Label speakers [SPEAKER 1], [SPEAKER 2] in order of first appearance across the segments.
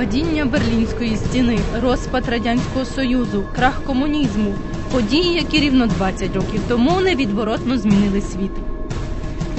[SPEAKER 1] Падіння Берлінської стіни, розпад радянського союзу, крах комунізму події, які рівно 20 років тому невідворотно змінили світ.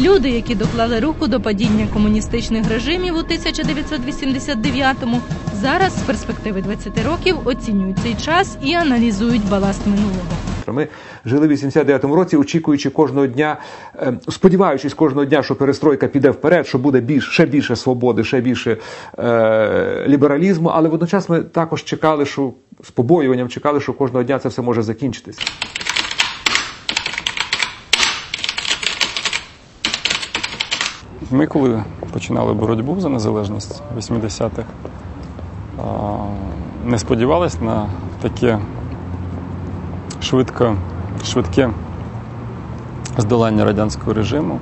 [SPEAKER 1] Люди, які доклали руку до падіння комуністичних режимів у 1989-му, зараз з перспективи 20 років оцінюють цей час і аналізують баласт минулого.
[SPEAKER 2] Ми жили в 89-му році, очікуючи кожного дня, е, сподіваючись кожного дня, що перестройка піде вперед, що буде більш, ще більше свободи, ще більше е, лібералізму. Але водночас ми також чекали, що з побоюванням чекали, що кожного дня це все може закінчитися.
[SPEAKER 3] Ми, коли починали боротьбу за незалежність в 80-х, не сподівалися на таке швидко, швидке здолання радянського режиму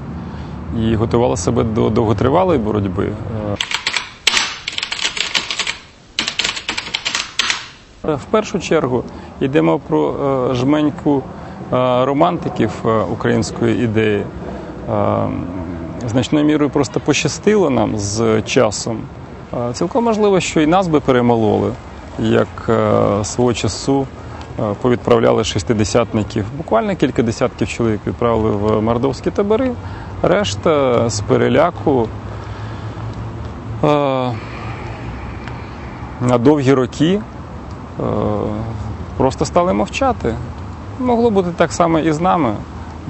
[SPEAKER 3] і готували себе до довготривалої боротьби. Е, В першу чергу йдемо про е, жменьку е, романтиків української ідеї. Значною мірою просто пощастило нам з часом. Цілком можливо, що і нас би перемололи, як е, свого часу е, повідправляли шестидесятників. Буквально кілька десятків чоловік відправили в мордовські табори, решта з переляку. е, На довгі роки просто стали мовчати. Могло бути так само і з нами,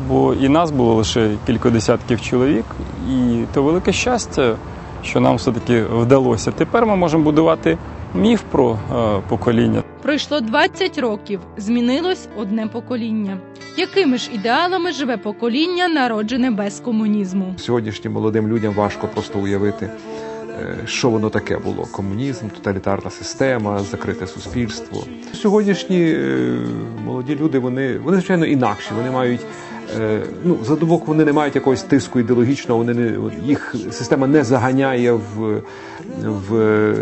[SPEAKER 3] бо і нас було лише кілька десятків чоловік, і то велике щастя, що нам все-таки вдалося. Тепер ми можемо будувати міф про е, покоління.
[SPEAKER 1] Пройшло 20 років, змінилось одне покоління. Якими ж ідеалами живе покоління, народжене без комунізму?
[SPEAKER 2] Сьогоднішнім молодим людям важко просто уявити, е, що воно таке було: комунізм, тоталітарна система, закрите суспільство. Сьогоднішні е, молоді люди, вони, вони звичайно інакші. Вони мають. Е, Ну, за добок вони не мають якогось тиску ідеологічного, вони не їх система не заганяє в, в,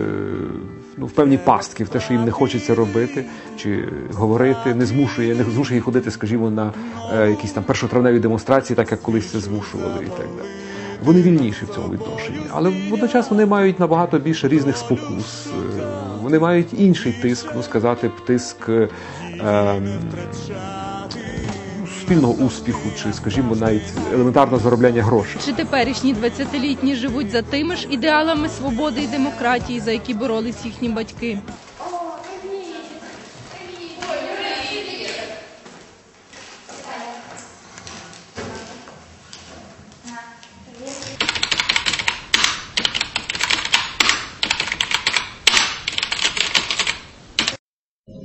[SPEAKER 2] ну, в певні пастки, в те, що їм не хочеться робити чи говорити, не змушує, не змушує ходити, скажімо, на е, якісь там першотравневі демонстрації, так як колись це змушували і так далі. Вони вільніші в цьому відношенні, але водночас вони мають набагато більше різних спокус. Е, Вони мають інший тиск, ну сказати тиск е, ем, спільного успіху, чи, скажімо, навіть елементарного заробляння грошей.
[SPEAKER 1] Чи теперішні 20-літні живуть за тими ж ідеалами свободи і демократії, за які боролись їхні батьки?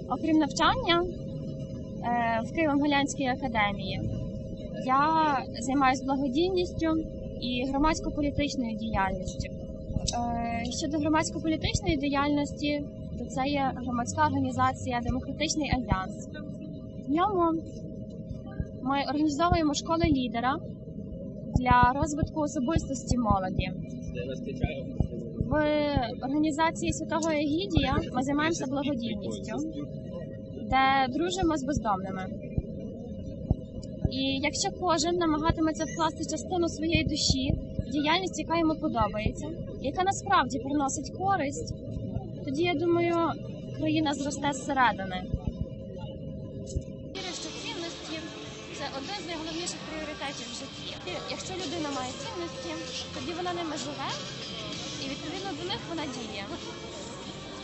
[SPEAKER 4] Окрім навчання в Києво-Могилянській академії, я займаюся благодійністю і громадсько-політичною діяльністю. Е, Щодо громадсько-політичної діяльності, то це є громадська організація Демократичний альянс. В ньому ми організовуємо школи лідера для розвитку особистості молоді. В організації Святого Егідія ми займаємося благодійністю, де дружимо з бездомними. І якщо кожен намагатиметься вкласти частину своєї душі в діяльність, яка йому подобається, яка насправді приносить користь, тоді я думаю, країна зросте зсередини. Вірю, що цінності це один з найголовніших пріоритетів в житті. Якщо людина має цінності, тоді вона ними живе, і відповідно до них вона діє.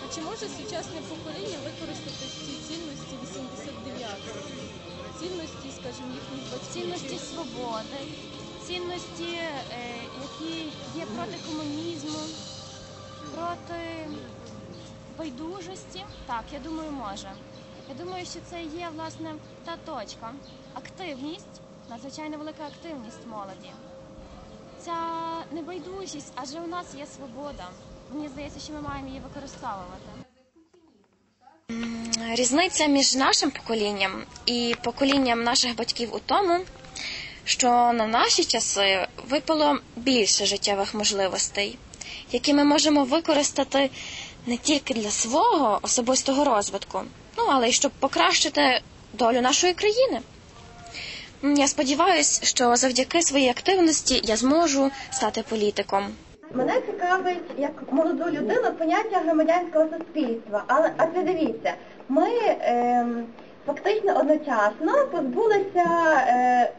[SPEAKER 5] А чи може сучасне покоління використати ці цінності 89-го? Цінності, скажімо, їхніх батьків?
[SPEAKER 4] Цінності свободи, цінності, е, які є проти комунізму, проти байдужості. Так, я думаю, може. Я думаю, що це є власне та точка. Активність, надзвичайно велика активність молоді. Ця небайдужість, адже у нас є свобода. Мені здається, що ми маємо її використовувати.
[SPEAKER 6] Різниця між нашим поколінням і поколінням наших батьків у тому, що на наші часи випало більше життєвих можливостей, які ми можемо використати не тільки для свого особистого розвитку, ну але й щоб покращити долю нашої країни. Я сподіваюся, що завдяки своїй активності я зможу стати політиком.
[SPEAKER 7] Мене цікавить як молоду людину поняття громадянського суспільства. Але а це дивіться, ми ем, фактично одночасно позбулися е,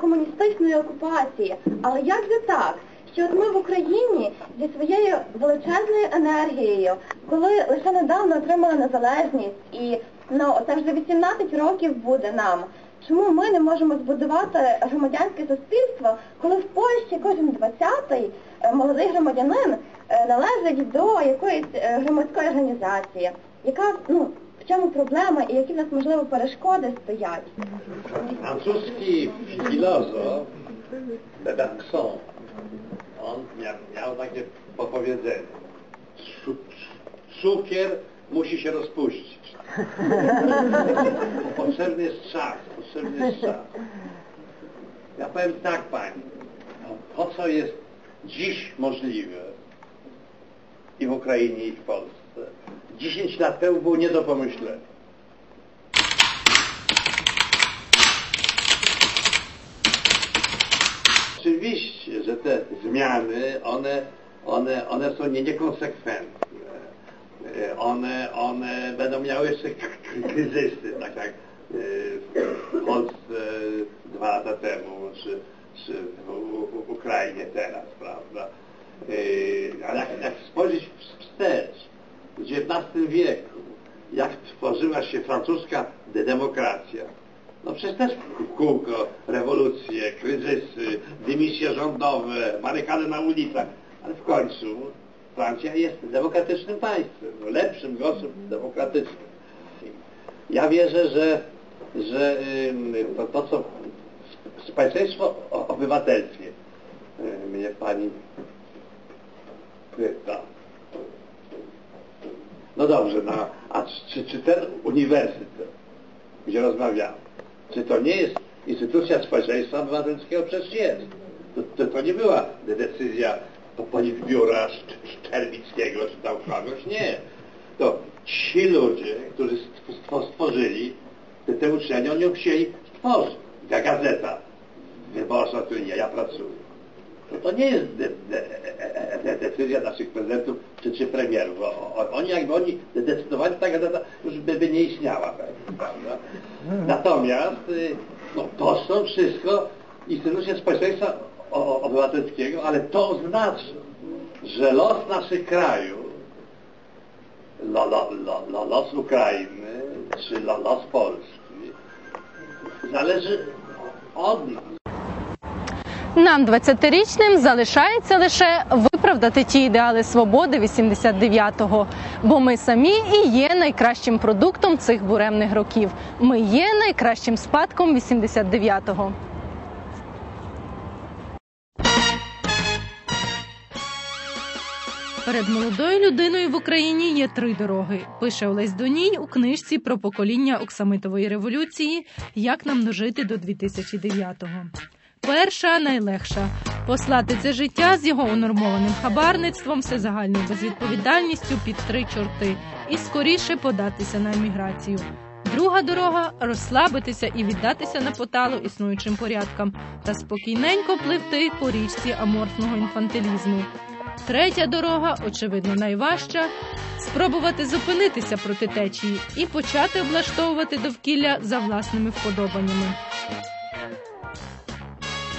[SPEAKER 7] комуністичної окупації. Але як же так? Що от ми в Україні зі своєю величезною енергією, коли лише недавно отримали незалежність, і ну це вже 18 років буде нам. Чому ми не можемо збудувати громадянське суспільство, коли в Польщі кожен 20-й е, молодий громадянин е, належить до якоїсь е, громадської організації? Яка ну в чому проблема і які в нас можливо перешкоди стоять?
[SPEAKER 8] De Bergson, on miał, takie powiedzenie. Cu- Cukier musi się rozpuścić. Potrzebny jest czas, potrzebny jest czas. Ja powiem tak Pani, no, to co jest dziś możliwe i w Ukrainie i w Polsce, 10 lat temu było nie do pomyślenia. Oczywiście, że te zmiany, one, one, one są nie, niekonsekwentne. One, one będą miały jeszcze kryzysy, tak jak e, w Polsce dwa lata temu, czy w Ukrainie teraz, prawda? E, Ale jak, jak spojrzeć wstecz, w XIX wieku, jak tworzyła się francuska de- demokracja, no przecież też kółko rewolucje, kryzysy, dymisje rządowe, barykady na ulicach, ale w końcu Francja jest demokratycznym państwem, no lepszym, gorszym, demokratycznym. Ja wierzę, że, że to, to co społeczeństwo obywatelskie y, mnie pani pyta. No dobrze, no, a czy, czy ten uniwersytet, gdzie rozmawiamy, czy to nie jest instytucja społeczeństwa obywatelskiego? Przecież jest. To, to, to nie była decyzja politbiura Szcz- Szczerbickiego czy tam kogoś, nie. To ci ludzie, którzy stw- stworzyli te uczelnie, oni ją chcieli stworzyć. Ta gazeta wyborcza, w której ja, pracuję. To, to nie jest de, de, de, decyzja naszych prezydentów czy, czy premierów. O, oni jakby oni decydowali, ta gazeta już by, by nie istniała. Prawda? Natomiast y, no, to są wszystko instytucje społeczeństwa obywatelskiego, ale to znaczy, że los naszych krajów, lo, lo, lo, lo, los Ukrainy czy lo, los Polski zależy od nich.
[SPEAKER 1] Нам, 20-річним, залишається лише виправдати ті ідеали свободи 89-го, бо ми самі і є найкращим продуктом цих буремних років. Ми є найкращим спадком 89-го. Перед молодою людиною в Україні є три дороги. Пише Олесь Доній у книжці про покоління Оксамитової революції Як нам дожити до 2009-го. Перша найлегша послати це життя з його унормованим хабарництвом, всезагальною безвідповідальністю під три чорти і скоріше податися на еміграцію. Друга дорога розслабитися і віддатися на поталу існуючим порядкам та спокійненько пливти по річці аморфного інфантилізму. Третя дорога, очевидно, найважча спробувати зупинитися проти течії і почати облаштовувати довкілля за власними вподобаннями.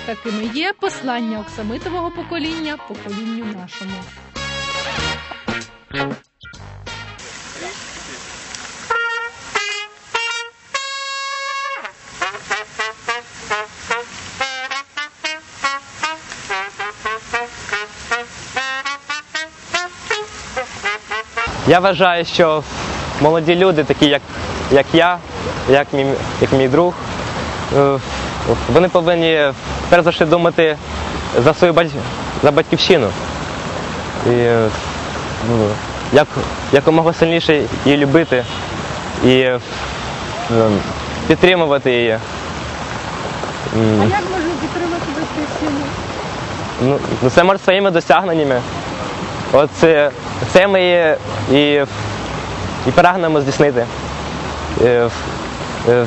[SPEAKER 1] Такими є послання оксамитового покоління поколінню нашому.
[SPEAKER 9] Я вважаю, що молоді люди, такі як, як я, як мій, як мій друг, е, вони повинні перш за все думати за свою бать- за батьківщину. І ну, як, якомога сильніше її любити і е, підтримувати її.
[SPEAKER 5] А як можна підтримати батьківщину?
[SPEAKER 9] Ну, ну, це може своїми досягненнями. От це, це ми і, і, і прагнемо здійснити. Е, е,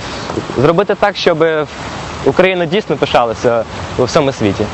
[SPEAKER 9] Зробити так, щоб Україна дійсно пишалася у всьому світі.